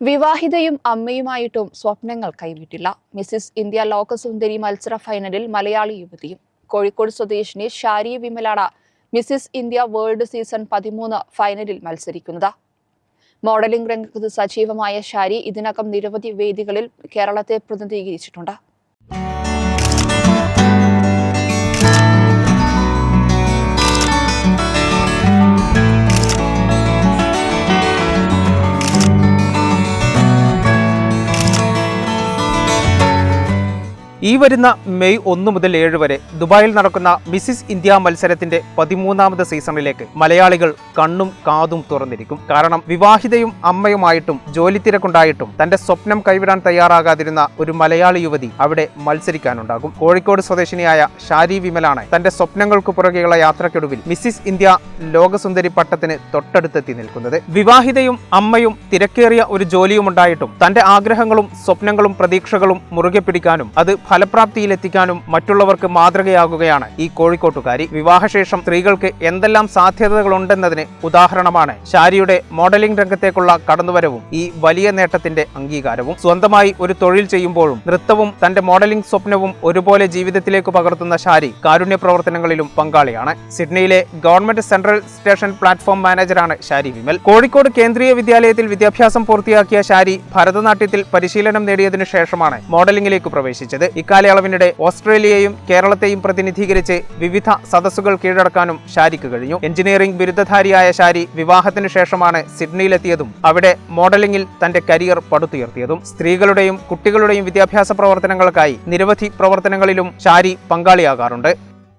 വിവാഹിതയും അമ്മയുമായിട്ടും സ്വപ്നങ്ങൾ കൈവിട്ടില്ല. Mrs India ലോകസുന്ദരി മത്സര ഫൈനലിൽ മലയാളി യുവതിയും കോഴിക്കോട് സ്വദേശിനി ഷാരി വിമലാണ് മിസ്സിസ് ഇന്ത്യ വേൾഡ് സീസൺ പതിമൂന്ന് ഫൈനലിൽ മത്സരിക്കുന്നത്. മോഡലിംഗ് രംഗത്ത് സജീവമായ ഷാരി ഇതിനകം നിരവധി വേദികളിൽ കേരളത്തെ പ്രതിനിധീകരിച്ചിട്ടുണ്ട്. ഈ വരുന്ന മെയ് ഒന്ന് മുതൽ ഏഴ് വരെ ദുബായിൽ നടക്കുന്ന മിസിസ് ഇന്ത്യ മത്സരത്തിന്റെ പതിമൂന്നാമത് സീസണിലേക്ക് മലയാളികൾ കണ്ണും കാതും തുറന്നിരിക്കും. കാരണം വിവാഹിതയും അമ്മയുമായിട്ടും ജോലി തിരക്കുണ്ടായിട്ടും തന്റെ സ്വപ്നം കൈവിടാൻ തയ്യാറാകാതിരുന്ന ഒരു മലയാളി യുവതി അവിടെ മത്സരിക്കാനുണ്ടാകും. കോഴിക്കോട് സ്വദേശിനിയായ ഷാരി വിമലാണ് തന്റെ സ്വപ്നങ്ങൾക്ക് പുറകെയുള്ള യാത്രയ്ക്കൊടുവിൽ മിസിസ് ഇന്ത്യ ലോകസുന്ദരി പട്ടത്തിന് തൊട്ടടുത്തെത്തി നിൽക്കുന്നത്. വിവാഹിതയും അമ്മയും തിരക്കേറിയ ഒരു ജോലിയും ഉണ്ടായിട്ടും തന്റെ ആഗ്രഹങ്ങളും സ്വപ്നങ്ങളും പ്രതീക്ഷകളും മുറുകെ പിടിക്കാനും അത് ഫലപ്രാപ്തിയിലെത്തിക്കാനും മറ്റുള്ളവർക്ക് മാതൃകയാകുകയാണ് ഈ കോഴിക്കോട്ടുകാരി. വിവാഹശേഷം സ്ത്രീകൾക്ക് എന്തെല്ലാം സാധ്യതകളുണ്ടെന്നതിന് ഉദാഹരണമാണ്. ഷാരിയുടെ മോഡലിംഗ് രംഗത്തേക്കുള്ള കടന്നുവരവും ഈ വലിയ നേട്ടത്തിന്റെ അംഗീകാരവും. സ്വന്തമായി ഒരു തൊഴിൽ ചെയ്യുമ്പോഴും നൃത്തവും തന്റെ മോഡലിംഗ് സ്വപ്നവും ഒരുപോലെ ജീവിതത്തിലേക്ക് പകർത്തുന്ന ഷാരി കാരുണ്യ പ്രവർത്തനങ്ങളിലും പങ്കാളിയാണ്. സിഡ്നിയിലെ ഗവൺമെന്റ് സെൻട്രൽ സ്റ്റേഷൻ പ്ലാറ്റ്ഫോം മാനേജറാണ് ഷാരി വിമൽ. കോഴിക്കോട് കേന്ദ്രീയ വിദ്യാലയത്തിൽ വിദ്യാഭ്യാസം പൂർത്തിയാക്കിയ ഷാരി ഭരതനാട്യത്തിൽ പരിശീലനം നേടിയതിനു ശേഷമാണ് മോഡലിംഗിലേക്ക് പ്രവേശിച്ചത്. ഇക്കാലയളവിനിടെ ഓസ്ട്രേലിയയും കേരളത്തെയും പ്രതിനിധീകരിച്ച് വിവിധ സദസ്സുകൾ കീഴടക്കാനും ഷാരിക്ക് കഴിഞ്ഞു. എഞ്ചിനീയറിംഗ് ബിരുദധാരിയായ ഷാരി വിവാഹത്തിനു ശേഷമാണ് സിഡ്നിയിലെത്തിയതും അവിടെ മോഡലിംഗിൽ തന്റെ കരിയർ പടുത്തുയർത്തിയതും. സ്ത്രീകളുടെയും കുട്ടികളുടെയും വിദ്യാഭ്യാസ പ്രവർത്തനങ്ങൾക്കായി നിരവധി പ്രവർത്തനങ്ങളിലും ഷാരി പങ്കാളിയാകാറുണ്ട്.